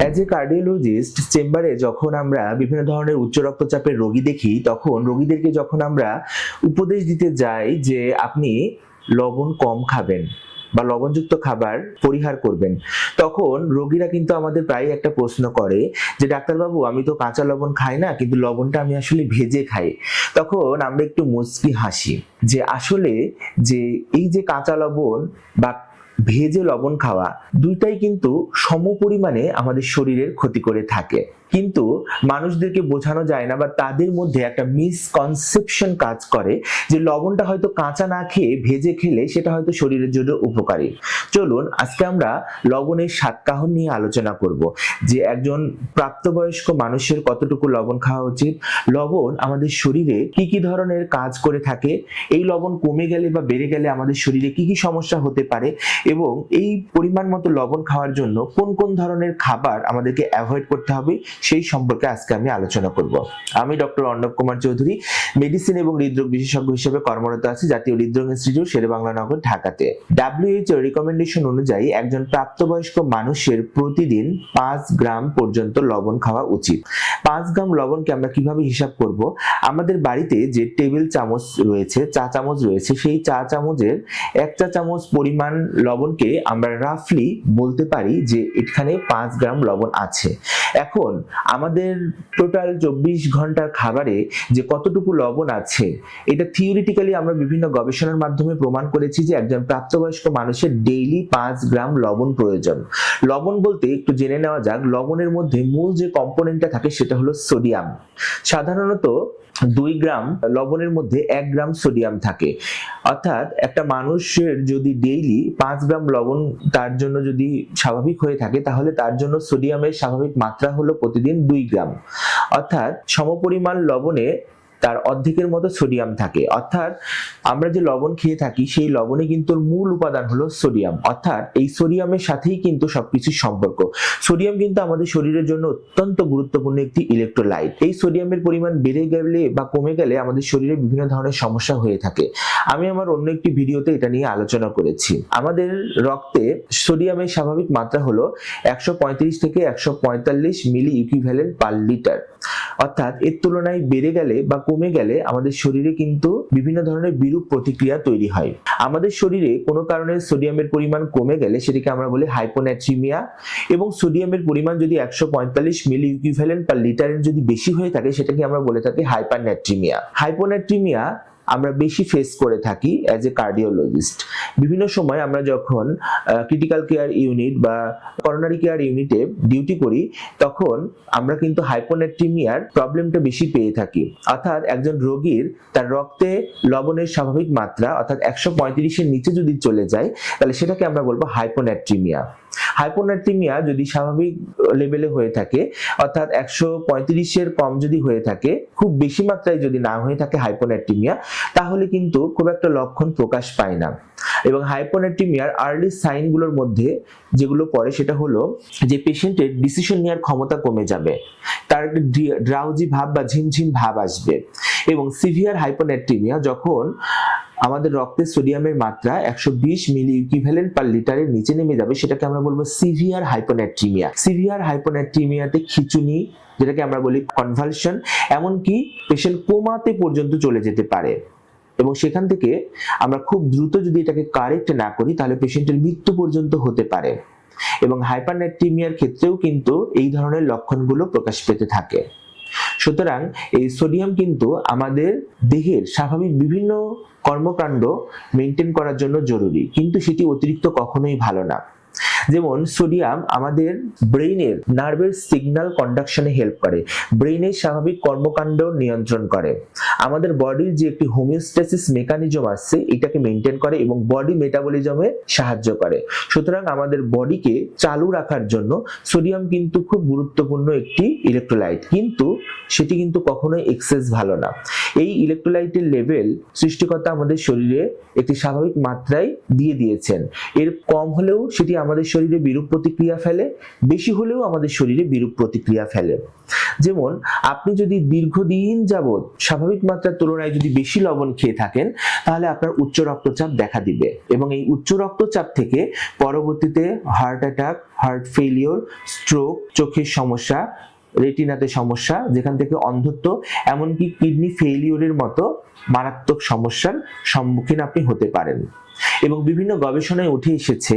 As a cardiologist চেম্বারে যখন আমরা বিভিন্ন ধরনের উচ্চ রক্তচাপের রোগী দেখি, তখন রোগীদেরকে যখন আমরা উপদেশ দিতে যাই যে আপনি লবণ কম খাবেন বা লবণযুক্ত খাবার পরিহার করবেন, তখন রোগীরা কিন্তু আমাদের প্রায় একটা প্রশ্ন করে যে, ডাক্তারবাবু, আমি তো কাঁচা লবণ খাই না, কিন্তু লবণটা আমি আসলে ভেজে খাই। তখন আমরা একটু মুচকি হাসি যে, আসলে যে, এই যে কাঁচা লবণ বা ভেজে লবণ খাওয়া দুইটাই কিন্তু সম পরিমাণে আমাদের শরীরের ক্ষতি করে থাকে। কিন্তু মানুষদেরকে বোঝানো যায় না বা তাদের মধ্যে একটা মিসকনসেপশন কাজ করে যে লবণটা হয়তো কাঁচা না খেয়ে ভেজে খেলে সেটা হয়তো শরীরের জন্য উপকারী। চলুন, আজকে আমরা লবণের সাতকাহন নিয়ে আলোচনা করব। যে একজন প্রাপ্তবয়স্ক মানুষের কতটুকু লবণ খাওয়া উচিত, লবণ আমাদের শরীরে কি কি ধরনের কাজ করে থাকে, এই লবণ কমে গেলে বা বেড়ে গেলে আমাদের শরীরে কি কি সমস্যা হতে পারে এবং এই পরিমাণ মতো লবণ খাওয়ার জন্য কোন কোন ধরনের খাবার আমাদেরকে অ্যাভয়েড করতে হবে সেই সম্পর্কে আজকে আমি আলোচনা করব। আমি ডক্টর অর্ণব কুমার চৌধুরী মেডিসিন এবং হৃদরোগ বিশেষজ্ঞ হিসেবে কর্মরত আছে জাতীয় হৃদরোগ ইনস্টিটিউট শেরে বাংলা নগর, ঢাকাতে। ডাব্লিউএইচও রিকমেন্ডেশন অনুযায়ী একজন প্রাপ্তবয়স্ক মানুষের প্রতিদিন পাঁচ গ্রাম পর্যন্ত লবণ খাওয়া উচিত। পাঁচ গ্রাম লবণকে আমরা কীভাবে হিসাব করব? আমাদের বাড়িতে যে টেবিল চামচ রয়েছে, চা চামচ রয়েছে, সেই চা চামচের এক চা চামচ পরিমাণ লবণকে আমরা রাফলি বলতে পারি যে এখানে পাঁচ গ্রাম লবণ আছে। এখন আমাদের টোটাল চব্বিশ ঘণ্টার খাবারে যে কতটুকু লবণ আছে। এটা থিওরিটিক্যালি আমরা বিভিন্ন গবেষণার মাধ্যমে প্রমাণ করেছি যে একজন প্রাপ্তবয়স্ক মানুষের ডেইলি পাঁচ গ্রাম লবণ প্রয়োজন। লবণ বলতে একটু জেনে নেওয়া যাক, লবণের মধ্যে মূল যে কম্পোনেন্টটা থাকে সেটা হলো সোডিয়াম সাধারণত দুই গ্রাম লবণের মধ্যে এক গ্রাম সোডিয়াম থাকে। অর্থাৎ একটা মানুষের যদি ডেইলি পাঁচ গ্রাম লবণ তার জন্য যদি স্বাভাবিক হয়ে থাকে, তাহলে তার জন্য সোডিয়ামের স্বাভাবিক মাত্রা হলো প্রতিদিন দুই গ্রাম। অর্থাৎ সমপরিমাণ লবণে তার অর্ধেকের মতো সোডিয়াম থাকে। অর্থাৎ আমরা যে লবণ খেয়ে থাকি, সেই লবণে কিন্তু মূল উপাদান হলো সোডিয়াম অর্থাৎ এই সোডিয়ামের সাথেই কিন্তু সবকিছুর সম্পর্ক। সোডিয়াম কিন্তু আমাদের শরীরের জন্য অত্যন্ত গুরুত্বপূর্ণ একটি ইলেকট্রোলাইট এই সোডিয়ামের পরিমাণ বেড়ে গেলে বা কমে গেলে আমাদের শরীরে বিভিন্ন ধরনের সমস্যা হয়ে থাকে। আমি আমার অন্য একটি ভিডিওতে এটা নিয়ে আলোচনা করেছি। আমাদের রক্তে সোডিয়ামের স্বাভাবিক মাত্রা হলো একশো পঁয়ত্রিশ থেকে একশো পঁয়তাল্লিশ মিলি ইকুইভ্যালেন্ট পার লিটার অর্থাৎ এর তুলনায় বেড়ে গেলে বা কমে গেলে আমাদের শরীরে কিন্তু বিভিন্ন ধরনের বিরূপ প্রতিক্রিয়া তৈরি হয়। আমাদের শরীরে কোনো কারণে সোডিয়ামের পরিমাণ কমে গেলে সেটাকে আমরা বলি হাইপোন্যাট্রিমিয়া এবং সোডিয়ামের পরিমাণ যদি একশো পঁয়তাল্লিশ মিলি ইকুইভ্যালেন্ট পার লিটারের যদি বেশি হয়ে থাকে, সেটাকে আমরা বলে থাকি হাইপারন্যাট্রিমিয়া হাইপোন্যাট্রিমিয়া আমরা বেশি ফেস করে থাকি অ্যাজ এ কার্ডিওলজিস্ট বিভিন্ন সময় আমরা যখন ক্রিটিক্যাল কেয়ার ইউনিট বা করোনারি কেয়ার ইউনিটে ডিউটি করি, তখন আমরা কিন্তু হাইপোনেট্রিমিয়ার প্রবলেমটা বেশি পেয়ে থাকি। অর্থাৎ একজন রোগীর তার রক্তে লবণের স্বাভাবিক মাত্রা, অর্থাৎ একশো পঁয়ত্রিশের নিচে যদি চলে যায়, তাহলে সেটাকে আমরা বলব হাইপোনেট্রিমিয়া হাইপোনাট্রিমিয়া যদি স্বাভাবিক লেভেলে হয়ে থাকে, অর্থাৎ একশো পঁয়ত্রিশের কম যদি হয়ে থাকে, খুব বেশি মাত্রায় যদি না হয়ে থাকে হাইপোনাট্রিমিয়া তাহলে কিন্তু খুব একটা লক্ষণ প্রকাশ পায় না। এবং হাইপোনাট্রিমিয়ার আর্লি সাইনগুলোর মধ্যে যেগুলো পড়ে সেটা হলো যে পেশেন্টের ডিসিশন নেওয়ার ক্ষমতা কমে যাবে। তার ড্রাউজি ভাব বা ঝিমঝিম ভাব আসবে। এবং সিভিয়ার হাইপোনাট্রিমিয়া যখন আমাদের রক্তে সোডিয়ামের মাত্রা একশো বিশ মিলি ইকুইভ্যালেন্ট পার লিটারের নিচে নেমে যাবে, সেটাকে আমরা বলব সিভিয়ার হাইপোনাট্রিমিয়া সিভিয়ার হাইপোনাট্রিমিয়াতে খিচুনি, যেটাকে আমরা বলি কনভালশন এমনকি পেশেন্ট কোমাতে পর্যন্ত চলে যেতে পারে। এবং সেখান থেকে আমরা খুব দ্রুত যদি এটাকে কারেক্ট না করি, তাহলে পেশেন্টের মৃত্যু পর্যন্ত হতে পারে। এবং হাইপারনেট্রিমিয়ার ক্ষেত্রেও কিন্তু এই ধরনের লক্ষণগুলো প্রকাশ পেতে থাকে। সুতরাং এই সোডিয়াম কিন্তু আমাদের দেহের স্বাভাবিক বিভিন্ন কর্মকাণ্ড মেনটেন করার জন্য জরুরি। কিন্তু সেটি অতিরিক্ত কখনোই ভালো না। যেমন সোডিয়াম আমাদের ব্রেইনের নার্ভের সিগন্যাল কন্ডাকশনে হেল্প করে, ব্রেইনের স্বাভাবিক কর্মকাণ্ড নিয়ন্ত্রণ করে। আমাদের বডির যে একটি হোমিওস্টেসিস মেকানিজম আছে এটাকে মেনটেন করে এবং বডি মেটাবলিজমে সাহায্য করে। সুতরাং আমাদের বডিকে চালু রাখার জন্য সোডিয়াম কিন্তু খুব গুরুত্বপূর্ণ একটি ইলেকট্রোলাইট কিন্তু সেটি কিন্তু কখনোই এক্সেস ভালো না। এই ইলেকট্রোলাইটের লেভেল সৃষ্টিকর্তা আমাদের শরীরে একটি স্বাভাবিক মাত্রায় দিয়ে দিয়েছেন। এর কম হলেও সেটি আমাদের শরীরে বিরূপ প্রতিক্রিয়া ফেলে, বেশি হলেও আমাদের শরীরে বিরূপ প্রতিক্রিয়া ফেলে। যেমন, আপনি যদি দীর্ঘদিন যাবৎ স্বাভাবিক মাত্রার তুলনায় যদি বেশি লবণ খেয়ে থাকেন, তাহলে আপনার উচ্চ রক্তচাপ দেখা দিবে এবং এই উচ্চ রক্তচাপ থেকে পরবর্তীতে heart attack heart failure stroke চোখের সমস্যা, রেটিনাতে সমস্যা, যেখান থেকে অন্ধত্ব, এমনকি কিডনি ফেলিওরের মতো মারাত্মক সমস্যার সম্মুখীন আপনি হতে পারেন। এবং বিভিন্ন গবেষণায় উঠে এসেছে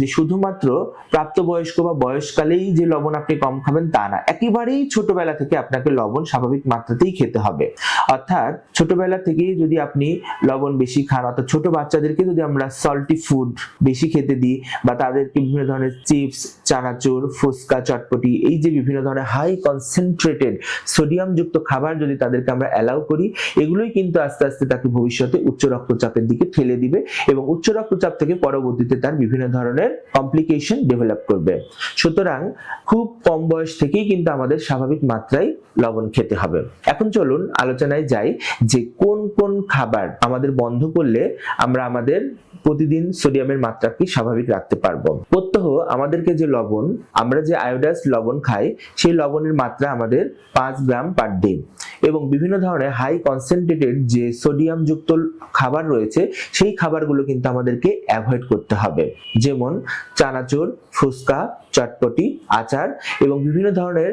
যে শুধুমাত্র প্রাপ্তবয়স্ক বা বয়সকালেই যে লবণ আপনি কম খাবেন তা না, একেবারেই ছোটবেলা থেকে আপনাকে লবণ স্বাভাবিক মাত্রাতেই খেতে হবে। অর্থাৎ ছোটবেলা থেকেই যদি আপনি লবণ বেশি খান, অর্থাৎ ছোট বাচ্চাদেরকে যদি আমরা সল্টি ফুড বেশি খেতে দিই বা তাদেরকে বিভিন্ন ধরনের চিপস, চানাচুর, ফুচকা, চটপটি, এই যে বিভিন্ন ধরনের হাই কনসেন্ট্রেটেড সোডিয়াম যুক্ত খাবার যদি তাদেরকে আমরা অ্যালাউ করি, এগুলোই কিন্তু আস্তে আস্তে তাকে ভবিষ্যতে উচ্চ রক্তচাপের দিকে ঠেলে দিবে এবং উচ্চ রক্তচাপ থেকে পরবর্তীতে তার বিভিন্ন ধরনের কমপ্লিকেশন ডেভেলপ করবে। সুতরাং খুব কম বয়স থেকেই কিন্তু আমাদের স্বাভাবিক মাত্রায় লবণ খেতে হবে। এখন চলুন আলোচনায় যাই যে কোন কোন খাবার আমাদের বন্ধ করলে আমরা আমাদের প্রতিদিন সোডিয়ামের মাত্রাকে স্বাভাবিক রাখতে পারব। প্রত্যহ আমাদেরকে যে লবণ, আমরা যে আয়োডাস লবণ খাই, সেই লবণের মাত্রা আমাদের পাঁচ গ্রাম পার ডে এবং বিভিন্ন ধরনের হাই কনসেন্ট্রেটেড যে সোডিয়াম যুক্ত খাবার রয়েছে, সেই খাবারগুলো কিন্তু আমাদেরকে অ্যাভয়েড করতে হবে। যেমন চানাচুর, ফুচকা, চটপটি, আচার এবং বিভিন্ন ধরনের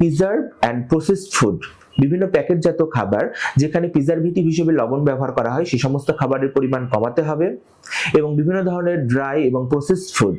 প্রিজার্ভ অ্যান্ড প্রসেসড ফুড বিভিন্ন প্যাকেটজাত খাবার, যেখানে প্রিজারভেটিভ হিসেবে লবণ ব্যবহার করা হয় সেই সমস্ত খাবারের পরিমাণ কমাতে হবে এবং বিভিন্ন ধরনের ড্রাই এবং প্রসেসড ফুড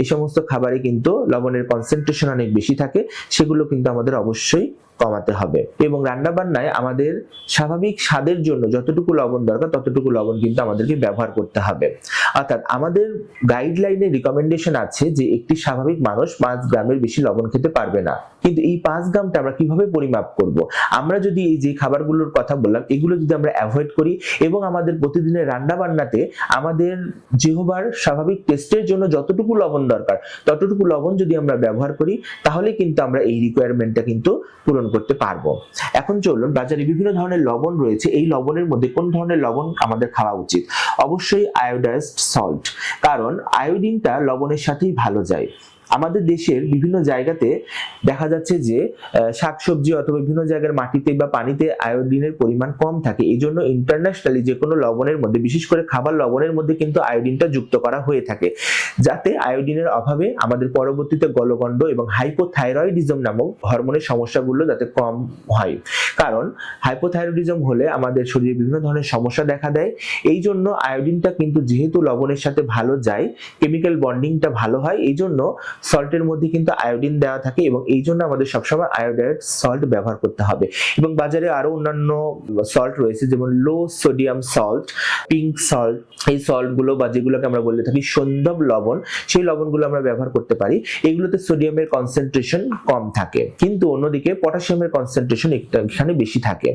এই সমস্ত খাবারে কিন্তু লবণের কনসেন্ট্রেশন অনেক বেশি থাকে, সেগুলো কিন্তু আমাদের অবশ্যই কমাতে হবে। এবং রান্না বান্নায় আমাদের স্বাভাবিক স্বাদের জন্য যতটুকু লবণ দরকার, ততটুকু লবণ কিন্তু আমাদেরকে ব্যবহার করতে হবে। অর্থাৎ আমাদের গাইডলাইনে রিকমেন্ডেশন আছে যে একটি স্বাভাবিক মানুষ পাঁচ গ্রামের বেশি লবণ খেতে পারবে না। কিন্তু এই পাঁচ গ্রামটা আমরা কীভাবে পরিমাপ করব? আমরা যদি এই যে খাবারগুলোর কথা বললাম, এগুলো যদি আমরা অ্যাভয়েড করি এবং আমাদের প্রতিদিনের রান্না বান্নাতে আমাদের যেহবার স্বাভাবিক টেস্টের জন্য যতটুকু লবণ দরকার। ততটুকু লবণ যদি আমরা ব্যবহার করি, তাহলে কিন্তু আমরা এই রিকোয়ারমেন্টটা কিন্তু পূরণ করতে পারব। এখন চলুন, বাজারে বিভিন্ন ধরনের লবণ রয়েছে। এই লবণের মধ্যে কোন ধরনের লবণ আমাদের খাওয়া উচিত? অবশ্যই আয়োডাইজড সল্ট কারণ আয়োডিনটা লবণের সাথেই ভালো যায়। আমাদের দেশের বিভিন্ন জায়গাতে দেখা যাচ্ছে যে শাকসবজি অথবা বিভিন্ন জায়গার মাটিতে বা পানিতে আয়োডিনের পরিমাণ কম থাকে। এই জন্য ইন্টারন্যাশনালি যে কোনো লবণের মধ্যে, বিশেষ করে খাবার লবণের মধ্যে কিন্তু আয়োডিনটা যুক্ত করা হয়ে থাকে। যাতে আয়োডিনের অভাবে আমাদের পরবর্তীতে গলগণ্ড এবং হাইপোথাইরয়েডিজম নামক হরমোনের সমস্যাগুলো যাতে কম হয়। কারণ হাইপোথাইরয়েডিজম হলে আমাদের শরীরে বিভিন্ন ধরনের সমস্যা দেখা দেয়। এই জন্য আয়োডিনটা কিন্তু যেহেতু লবণের সাথে ভালো যায় কেমিক্যাল বন্ডিংটা ভালো হয়। এই জন্য সল্টের মধ্যে কিন্তু আয়োডিন দেওয়া থাকে এবং এই জন্য আমাদের সবসময় আয়োডাইড সল্ট ব্যবহার করতে হবে। এবং বাজারে আরও অন্যান্য সল্ট রয়েছে, যেমন low sodium salt pink salt এই সল্টগুলো বা যেগুলোকে আমরা বলে থাকি সন্দব লবণ, সেই লবণগুলো আমরা ব্যবহার করতে পারি। এগুলোতে সোডিয়ামের কনসেন্ট্রেশন কম থাকে। কিন্তু অন্যদিকে পটাশিয়ামের কনসেন্ট্রেশন এখানে বেশি থাকে।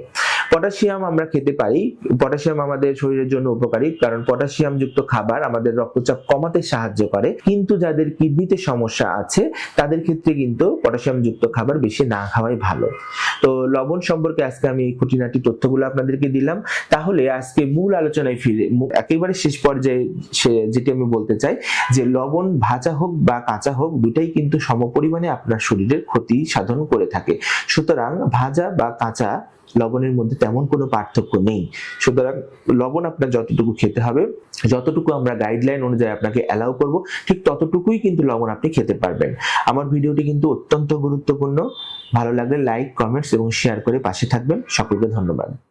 পটাশিয়াম আমরা খেতে পারি। পটাশিয়াম আমাদের শরীরের জন্য উপকারী, কারণ পটাশিয়াম যুক্ত খাবার আমাদের রক্তচাপ কমাতে সাহায্য করে। কিন্তু যাদের কিডনিতে সমস্যা আছে, তাদের ক্ষেত্রে কিন্তু পটাশিয়াম যুক্ত খাবার বেশি না খাওয়াই ভালো। তো লবণ সম্পর্কে আজকে আমি এই খুঁটিনাটি তথ্যগুলো আপনাদেরকে দিলাম। তাহলে আজকে মূল আলোচনায় ফিরে একেবারে শেষ পর্যায়ে যেটি আমি বলতে চাই, যে লবণ ভাজা হোক বা কাঁচা হোক, দুটাই কিন্তু সমপরিমাণে আপনার শরীরের ক্ষতি সাধন করে থাকে। সুতরাং ভাজা বা কাঁচা লবণের মধ্যে তেমন কোনো পার্থক্য নেই। সুতরাং লবণ আপনার যতটুকু খেতে হবে, যতটুকু আমরা গাইডলাইন অনুযায়ী আপনাকে অ্যালাউ করব, ঠিক ততটুকুই কিন্তু লবণ আপনি খেতে পারবেন। আমার ভিডিওটি কিন্তু অত্যন্ত গুরুত্বপূর্ণ। ভালো লাগলে লাইক কমেন্টস এবং শেয়ার করে পাশে থাকবেন। সকলকে ধন্যবাদ।